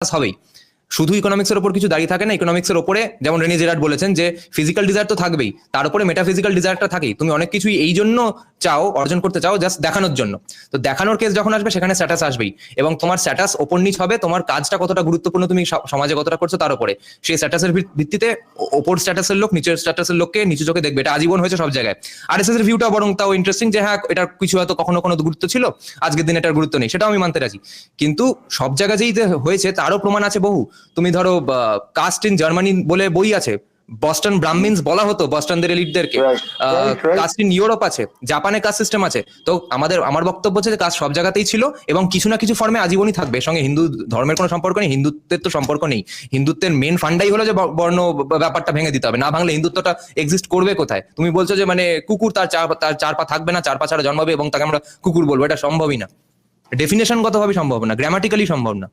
হবেই শুধু ইকোনমিক্সের ওপর কিছু দাঁড়িয়ে থাকে না ইকোনমিক্সের ওপরে, যেমন রেনি জেরাট বলেছেন যে ফিজিক্যাল ডিজায়ার তো থাকবেই, তার উপরে মেটাফিজিক্যাল ডিজায়ারটা থাকেই। তুমি অনেক কিছুই এই জন্য চাও, অর্জন করতে চাও জাস্ট দেখানোর জন্য। তো দেখানোর কেস যখন আসবে, সেখানে স্ট্যাটাস আসবেই। এবং তোমার স্ট্যাটাস ওপর নিচ হবে, তোমার কাজটা কতটা গুরুত্বপূর্ণ তুমি সমাজে কতটা করছ তার উপরে। সেই স্ট্যাটাসের ভিত্তিতে ওপর স্ট্যাটাসের লোক, নিচের স্ট্যাটাসের লোককে নিচু চোখে দেখবে। এটা আজীবন হয়েছে সব জায়গায়। আর এস এর ভিউটা বরং তাও ইন্টারেস্টিং যে হ্যাঁ এটার কিছু হয়তো কখনো কোনো গুরুত্ব ছিল, আজকের দিনে এটার গুরুত্ব নেই, সেটাও আমি মানতে রাজি। কিন্তু সব জায়গায় যেই যে হয়েছে, তারও প্রমাণ আছে বহু। তুমি ধরো কাস্ট ইন জার্মানি বলে বই আছে বস্টন ব্রাহ্মিন্স বলা হতো বস্টনদের এলিটদেরকে. কাস্ট ইন ইউরোপ আছে জাপানে কাস্ট সিস্টেম আছে। তো আমাদের আমার বক্তব্য হচ্ছে যে কাস্ট সব জায়গাতেই ছিল এবং কিছু না কিছু ফর্মে আজীবনই থাকবে। সঙ্গে হিন্দু ধর্মের কোনো সম্পর্ক নেই হিন্দুত্বের তো সম্পর্ক নেই। হিন্দুত্বের মেন ফান্ডাই হলো যে বর্ণ ব্যাপারটা ভেঙে দিতে হবে। না ভাঙলে হিন্দুত্বটা এক্সিস্ট করবে কোথায়? তুমি বলছো যে মানে কুকুর তার চার তার চার পা থাকবে না চার পা ছাড়া জন্মাবে এবং তাকে আমরা কুকুর বলব এটা সম্ভবই না। ডেফিনেশন গতভাবে সম্ভব না গ্রামাটিক্যালি সম্ভব না।